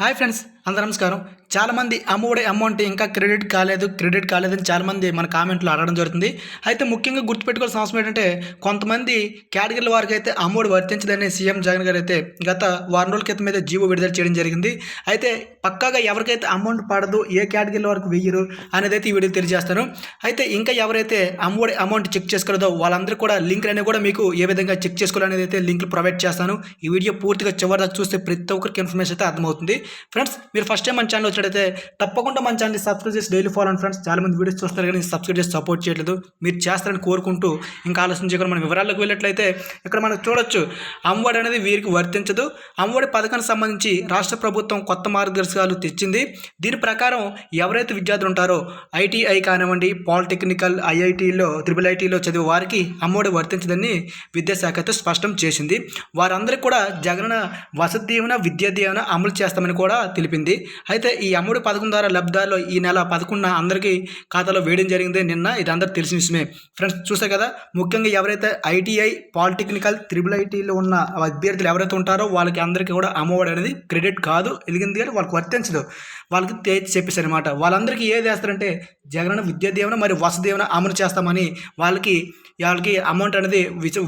Hi friends అందరం నమస్కారం. చాలామంది అమ్మఒడి అమౌంట్ ఇంకా క్రెడిట్ కాలేదు క్రెడిట్ కాలేదని చాలామంది మన కామెంట్లో అడగడం జరుగుతుంది. అయితే ముఖ్యంగా గుర్తుపెట్టుకోవాల్సిన అవసరం ఏంటంటే కొంతమంది కేటగిరీల వారికి అయితే అమ్మఒడి వర్తించదని సీఎం జగన్ గారు అయితే గత వారం రోజుల క్రితం అయితే జీవో విడుదల చేయడం జరిగింది. అయితే పక్కాగా ఎవరికైతే అమౌంట్ పడదు ఏ కేటగిరీల వరకు వెయ్యరు అనేది అయితే ఈ వీడియో తెలియజేస్తాను. అయితే ఇంకా ఎవరైతే అమ్మఒడి అమౌంట్ చెక్ చేసుకోలేదో వాళ్ళందరూ కూడా లింక్ అనేవి కూడా మీకు ఏ విధంగా చెక్ చేసుకోవాలనేది అయితే లింక్లు ప్రొవైడ్ చేస్తాను. ఈ వీడియో పూర్తిగా చివరి దాకా చూస్తే ప్రతి ఒక్కరికి ఇన్ఫర్మేషన్ అయితే అర్థమవుతుంది. ఫ్రెండ్స్ మీరు ఫస్ట్ టైం మన ఛానల్ వచ్చినట్టయితే తప్పకుండా మన ఛానల్ సబ్స్క్రైబ్ చేసి డైలీ ఫాలో అండ్ ఫ్రెండ్స్ చాలా మంది వీడియోస్ చూస్తారు కానీ సబ్స్క్రైబ్ చేసి సపోర్ట్ చేయట్లేదు. మీరు చేస్తారని కోరుకుంటూ ఇంకా ఆలోచన చేయకుండా మన వివరాలకు వెళ్ళినట్లయితే ఇక్కడ మనం చూడొచ్చు అమ్మఒడి అనేది వీరికి వర్తించదు. అమ్మఒడి పథకానికి సంబంధించి రాష్ట్ర ప్రభుత్వం కొత్త మార్గదర్శకాలు తెచ్చింది. దీని ప్రకారం ఎవరైతే విద్యార్థులు ఉంటారో ఐటీఐ కానివ్వండి పాలిటెక్నికల్ ఐఐటీలో త్రిబుల్ ఐటీలో చదివే వారికి అమ్మఒడి వర్తించదని విద్యాశాఖ అయితే స్పష్టం చేసింది. వారందరికీ కూడా జగనన్న వసతి దీవెన విద్యా దీవెన అమలు చేస్తామని కూడా తెలిపింది. అయితే ఈ అమ్ముడు పథకం ద్వారా లబ్ధిదారులు ఈ నెల పదకొండున అందరికీ ఖాతాలో వేయడం జరిగింది. నిన్న ఇది అందరికి తెలిసిన విషయమే. ఫ్రెండ్స్ చూసారు కదా ముఖ్యంగా ఎవరైతే ఐటీఐ పాలిటెక్నికల్ త్రిబుల్ ఐటీలో ఉన్న అభ్యర్థులు ఎవరైతే ఉంటారో వాళ్ళకి అందరికీ కూడా అమ్మఒడి అనేది క్రెడిట్ కాదు ఎదిగింది కానీ వాళ్ళకి వర్తించదు. వాళ్ళకి తేచి చెప్పేశారు అనమాట వాళ్ళందరికీ ఏది వేస్తారంటే జగనన్న విద్యా దీవెన మరియు వసతి దీవెన అమలు చేస్తామని వాళ్ళకి వాళ్ళకి అమౌంట్ అనేది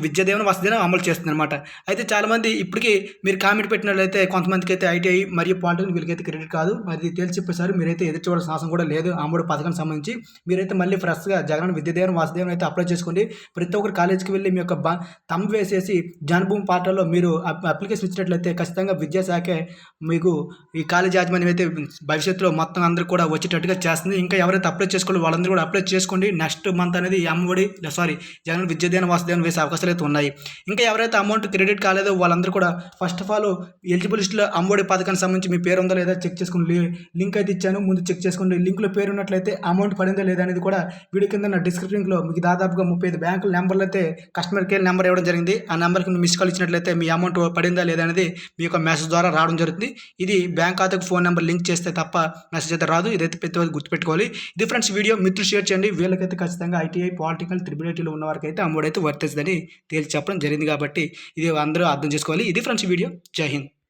విద్యాదేవన విద్యా దీవెన అమలు చేస్తుంది అనమాట అయితే చాలామంది ఇప్పటికీ మీరు కామెంట్ పెట్టినట్లయితే కొంతమందికి అయితే ఐటీఐ మరియు పాలిటెక్నిక్ వీళ్ళకైతే క్రెడిట్ కాదు. మరి తేల్చి చెప్పేసారు మీరైతే ఎదురు చూడాల్సిన అవసరం కూడా లేదు. అమ్మఒడి పథకానికి సంబంధించి మీరైతే మళ్ళీ ఫ్రెష్గా జగన్ విద్యాదేవన్ వాసుదేవన్ అయితే అప్లై చేసుకోండి. ప్రతి ఒక్కరు కాలేజీకి వెళ్ళి మీ యొక్క బ తమ్ వేసేసి జన్మభూమి పాటల్లో మీరు అప్- అప్లికేషన్ ఇచ్చినట్లయితే ఖచ్చితంగా విద్యాశాఖే మీకు ఈ కాలేజ్ యాజమాన్యం అయితే భవిష్యత్తులో మొత్తం అందరూ కూడా వచ్చేటట్టుగా చేస్తుంది. ఇంకా ఎవరైతే అప్లై చేసుకోవాలి వాళ్ళందరూ కూడా అప్లై చేసుకోండి. నెక్స్ట్ మంత్ అనేది ఈ అమ్మఒడి సారీ జగన్ విద్యాదేవన్ వాసుదేవన్ వేసే అవకాశాలు అయితే ఉన్నాయి. ఇంకా ఎవరైతే అమౌంట్ క్రెడిట్ కాలేదో వాళ్ళందరూ కూడా ఫస్ట్ ఆఫ్ ఆల్ ఎలిజిబిలిస్ట్లో అమ్మఒడి పథకానికి సంబంధించి మీ పేరు ఉందో లేదా చెక్ చేసుకుని లి- లింక్ అయితే ఇచ్చాను. ముందు చెక్ చేసుకోండి లింక్లో పేరు ఉన్నట్లయితే అమౌంట్ పడిందా లేదా అనేది కూడా వీడియో కింద నా డిస్క్రిప్షన్లో మీకు దాదాపుగా ముప్పై ఐదు బ్యాంకుల నెంబర్లు అయితే కస్టమర్ కేర్ నెంబర్ ఇవ్వడం జరిగింది. ఆ నెంబర్కి మిస్ కాల్ ఇచ్చినట్లయితే మీ అమౌంట్ పడిందా లేదా అనేది మీ యొక్క మెసేజ్ ద్వారా రావడం జరుగుతుంది. ఇది బ్యాంక్ ఖాతాకు ఫోన్ నెంబర్ లింక్ చేస్తే తప్ప మెసేజ్ అయితే రాదు. ఇదైతే ప్రతి ఒక్కరు గుర్తుపెట్టుకోవాలి. ఇది ఫ్రెండ్స్ వీడియో మిత్రులు షేర్ చేయండి. వీళ్ళకైతే ఖచ్చితంగా ఐటీఐ పాలిటికల్ త్రిబుల్ ఐటీలో ఉన్న వారికి అయితే అమౌంట్ అయితే వర్తిస్తుందని తేల్చి చెప్పడం జరిగింది కాబట్టి ఇది అందరూ అర్థం చేసుకోవాలి. ఇది ఫ్రెండ్స్ వీడియో. జై హింద్.